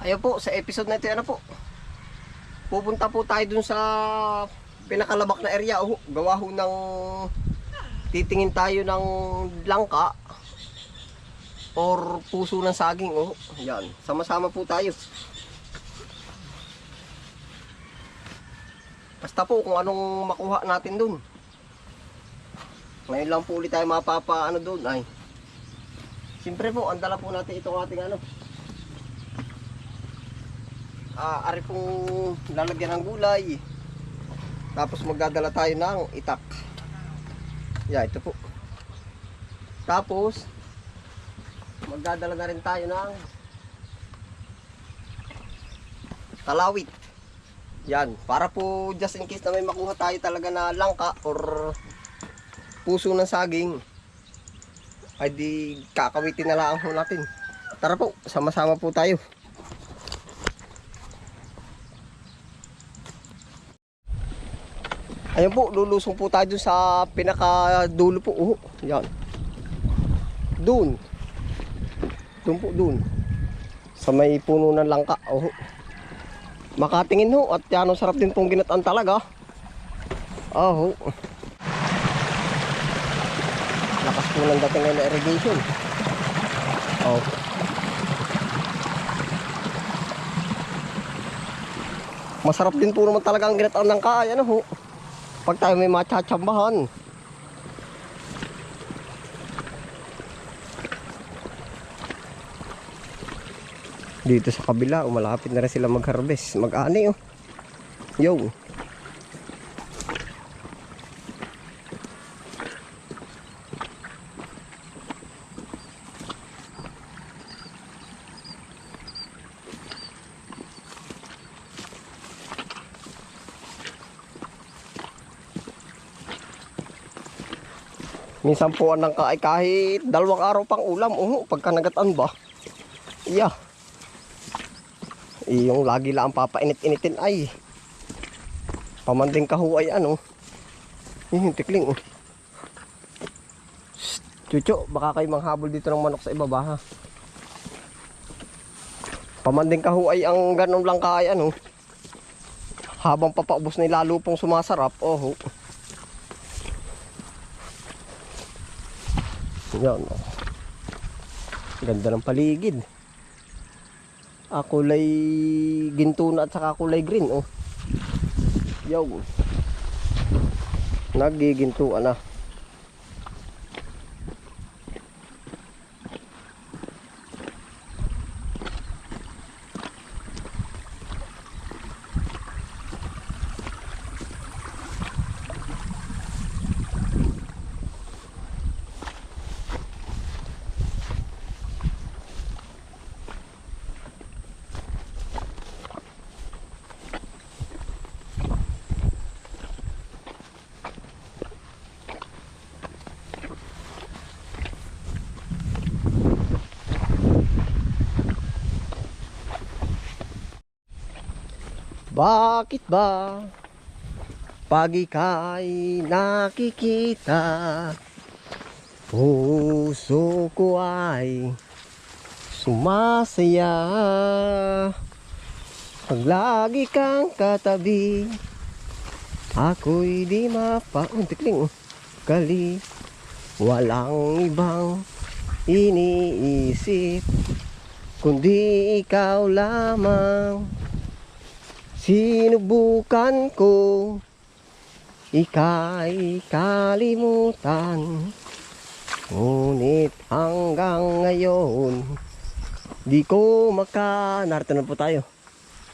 Ayun po, sa episode na ito, ano po, pupunta po tayo dun sa pinakalabak na area. Oh, gawa ho ng, titingin tayo ng langka or puso ng saging. Oh, yan, sama-sama po tayo. Basta po kung anong makuha natin dun. Ngayon lang po ulit tayo mapapa ano doon ay. Siyempre po, ang dala po natin itong ating ano. Ah, ari pong lalagyan ng gulay. Tapos magdadala tayo ng itak. Yeah, ito po. Tapos magdadala na rin tayo ng kalawit. Yan, para po just in case na may makuha tayo talaga na langka or puso ng saging ay di kakawitin na lang natin. Tara po, sama-sama po tayo. Ayun po, lulusong po tayo sa pinakadulo po. Oh, yan. Dun. Dun po, dun. Sa may puno ng langka. Oh. Makatingin ho at yan sarap din pong ginataan talaga. Oh. Lakas po ng dating na irrigation. Oh. Masarap din po naman talaga ang ginataan ng kaya, ano ho. Pag tayo may matsatsambahan. Dito sa kabila, umalapit na rin sila mag-harvest. Mag-ani oh. Yo. Minsan po ang nangka ay kahit dalawang araw pang ulam. Oo, pagka nagataan ba? Iya. Eh, Yung lagi lang ang papainit-initin ay pamanding kahuay ano. Yun yung tikling. Oh. Chucho, baka kayo manghabol dito ng manok sa ibaba ha. Pamanding kahuay ang ganun lang kaya ano. Habang papaubos na lalo pong sumasarap. Oh. Yan. Ganda ng paligid. Ah, kulay ginto na at saka kulay green. Oh. Yaw. Nagigintuan na. Bakit ba pag ika'y nakikita? Puso ko ay sumasaya. Pag lagi kang katabi Ako'y di mapauntikling Kali. Walang ibang iniisip Kundi ikaw lamang Sinubukan ko. Ika'y kalimutan. Ngunit hanggang ngayon Di ko maka... Narito na po tayo.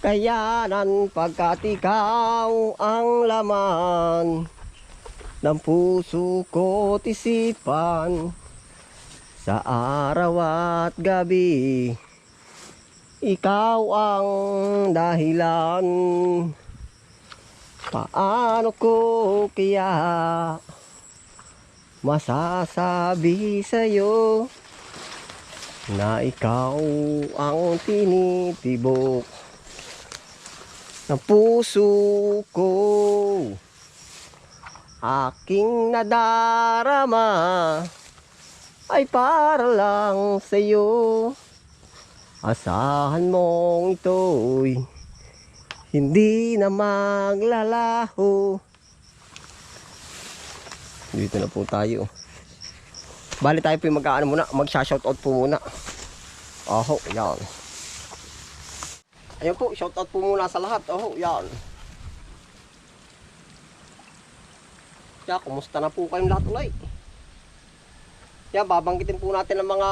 Kayanan pagkat ikaw ang laman Ng puso ko tisipan Sa araw at gabi ikaw ang dahilan. Paano ko kaya Masasabi sa'yo Na ikaw ang tinitibok Ng puso ko? Aking nadarama Ay para lang sa'yo Asahan mong ito'y hindi na maglalaho. Dito na po tayo. Bali tayo po yung mag-ano muna, mag-shoutout po muna. Oho, yan. Ayun po, shoutout po muna sa lahat. Oho, yan. Kaya, kumusta na po kayong lahat ulay? Kaya, babanggitin po natin ang mga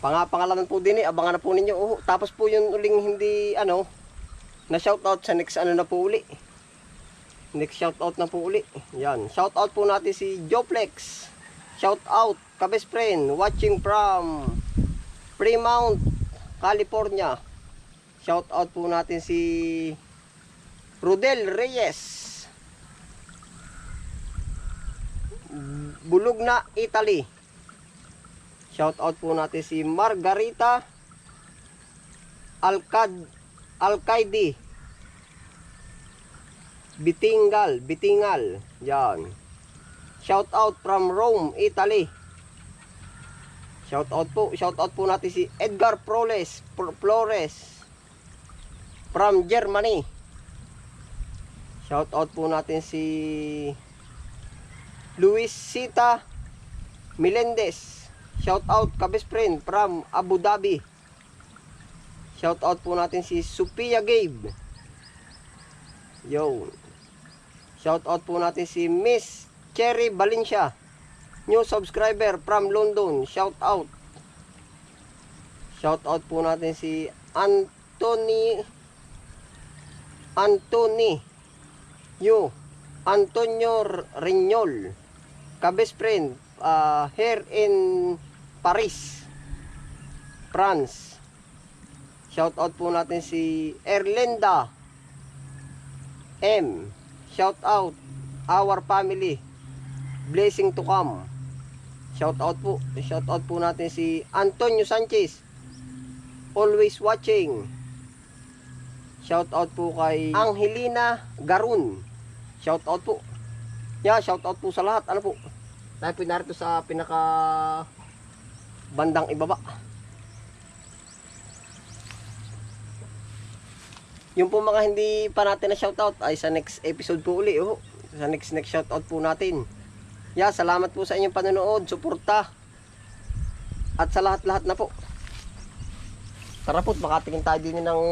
pangapangalanan po din eh. Abangan na po ninyo. Oh, tapos po yung uling hindi, ano, na shoutout sa next ano na po uli. Next shoutout na po uli. Yan. Shoutout po natin si Joplex. Shoutout, kabes friend, watching from Fremont, California. Shoutout po natin si Rudel Reyes. Bulog na Italy. Shoutout po natin si Margarita Alcad Alcaide Bitingal, Bitingal. Yan. Shout out from Rome, Italy. Shout out po, shout out po natin si Edgar Flores, Pro- Flores from Germany. Shout out po natin si Luis Sita Melendez. Shout out kabis friend from Abu Dhabi. Shout out po natin si Sophia Gabe. Yo. Shout out po natin si Miss Cherry Valencia. New subscriber from London. Shout out. Shout out po natin si Anthony Anthony Yo Antonio Rignol Kabes friend uh, here in Paris France Shout out po natin si Erlinda M. Shout out our family. Blessing to come. Shout out po. Shout out po natin si Antonio Sanchez. Always watching. Shout out po kay Angelina Garun. Shout out po. Yeah, shout out po sa lahat. Ano po? Tayo po narito sa pinaka bandang ibaba. Yung po mga hindi pa natin na shoutout ay sa next episode po uli. Oh. Sa next next shoutout po natin. Yeah, salamat po sa inyong panonood, suporta. At sa lahat-lahat na po. Tara po, makatingin tayo din ng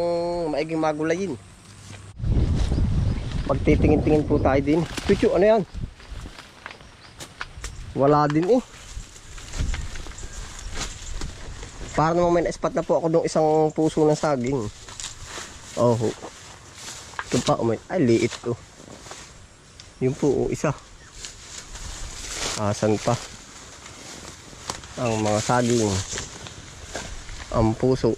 maiging magulayin. Pagtitingin-tingin po tayo din. Chuchu, ano yan? Wala din eh. Para naman may na-spot na po ako ng isang puso ng saging. Oh. Ito pa, umay. Ay, liit to. Yun po, oh, isa. Asan pa? Ang mga saging. Ang puso.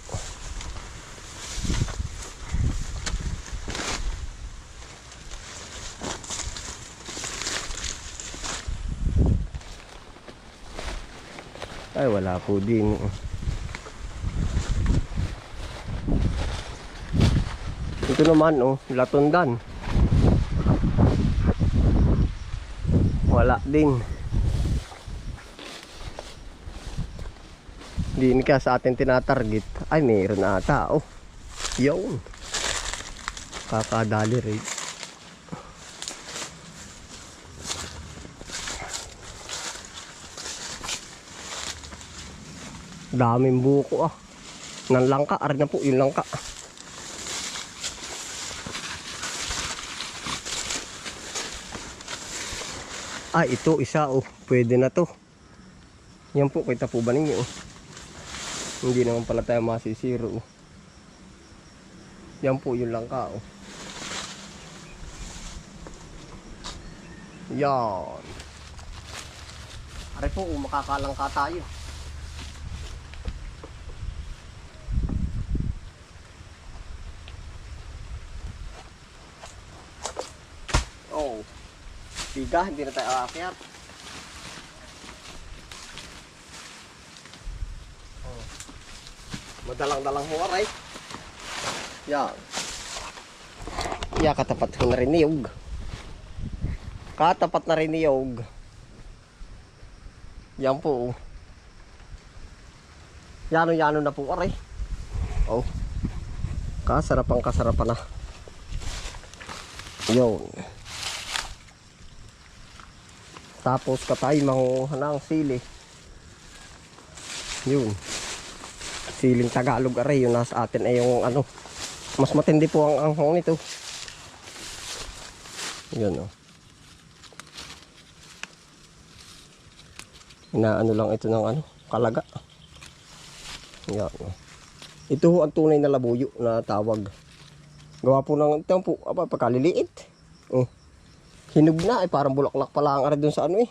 Ay, wala po din. Ito naman oh, latundan. Wala din. Din ka sa atin tinatarget. Ay, mayroon ata oh. Yun. Kakadali rin. Daming buko ah. Ng langka, ari na po yung langka. Ah, ito isa oh. Pwede na to. Yan po, kita po ba ninyo oh. Hindi naman pala tayo masisiro oh. Yan po yung langka oh. Yan. Ari po, oh, makakalangka tayo. Oh. Biga, hindi na tayo aakyat. Oh. Madalang-dalang ho aray. Yan. Yeah, katapat ko na rin niyog. Katapat na rin niyog. Yan po. oh. Yano-yano na po aray. Oh. Kasarapan kasarapan na. Yun. Tapos katay manguha ng sili. Yun. Siling Tagalog aray. Yun nasa atin ay yung ano. Mas matindi po ang anghang nito. Yun oh. Inaano lang ito ng ano, kalaga. Yan. oh. Ito ho ang tunay na labuyo na tawag. Gawa po ng ito po, aba, pagkaliliit. Oh. Hinog na, ay parang bulaklak pala ang ara dun sa ano eh.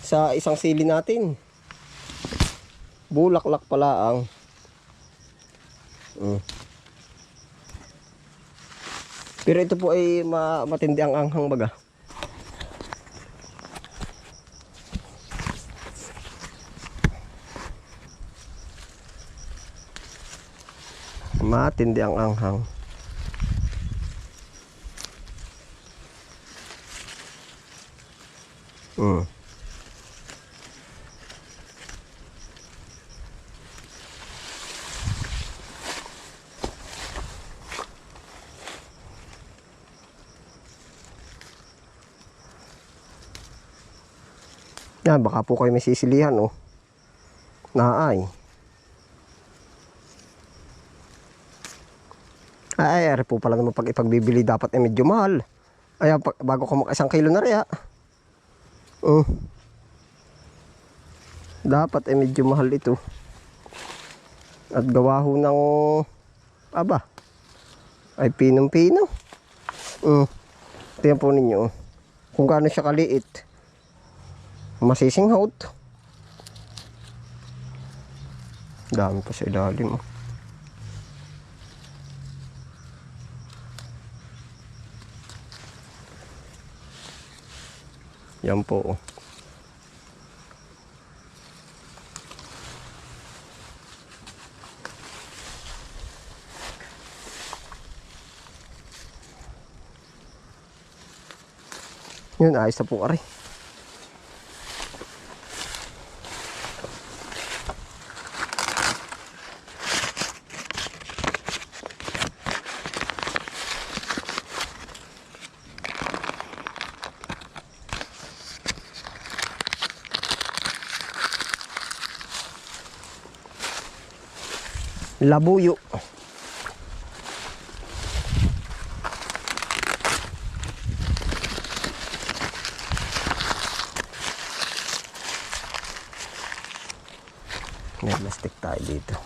Sa isang sili natin. Bulaklak pala ang. Mm. Pero ito po ay ma matindi ang anghang baga. Matindi ang anghang. Mm. Yan, baka po kayo may sisilihan, oh. Naay. Ay, ay, po pala naman pag ipagbibili dapat ay medyo mahal. Ay, pag, bago ka maka isang kilo na rin, ah. Oh. Dapat ay medyo mahal ito. At gawa ho ng, aba, ay pinong-pino. Mm. Tingnan po ninyo, oh. kung gaano siya kaliit masisinghot dami pa sa ilalim oh. Yan po. Yun ayos na po aray labuyo. May plastic tayo dito.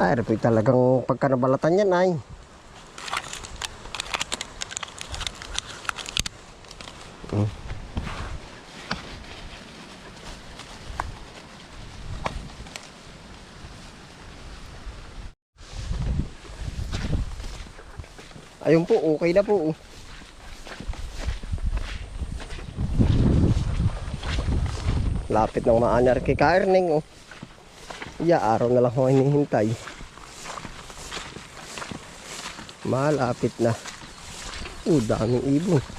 Ay, repoy talagang pagka nabalatan yan ay. Ayun po, okay na po. Lapit ng maanar kay Kaerning. Oh. Ya, araw na lang ako hinihintay. Malapit na. Oh, daming ibon.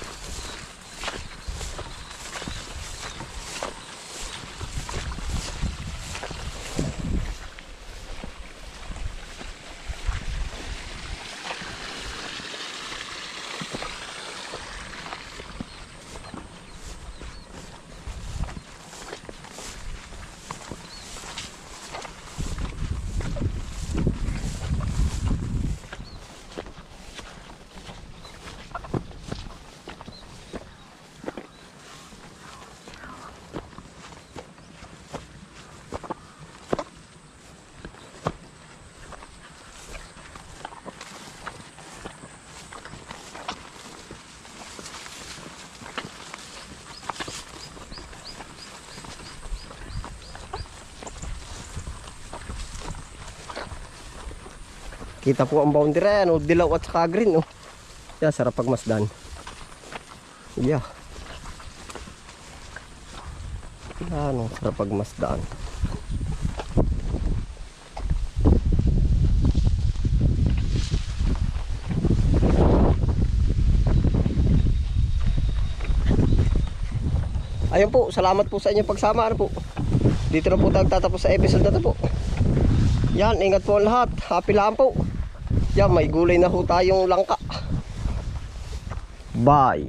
Kita po ang boundary ano, dilaw at saka green oh. Yeah, sarap pagmasdan. Yeah. Yan, oh, sarap pagmasdan. ayun po, salamat po sa inyong pagsama. Ano po. Dito na po tayo tatapos sa episode na to po. Yan, ingat po lahat. Happy lang po. Yan, may gulay na ho tayong langka. Bye.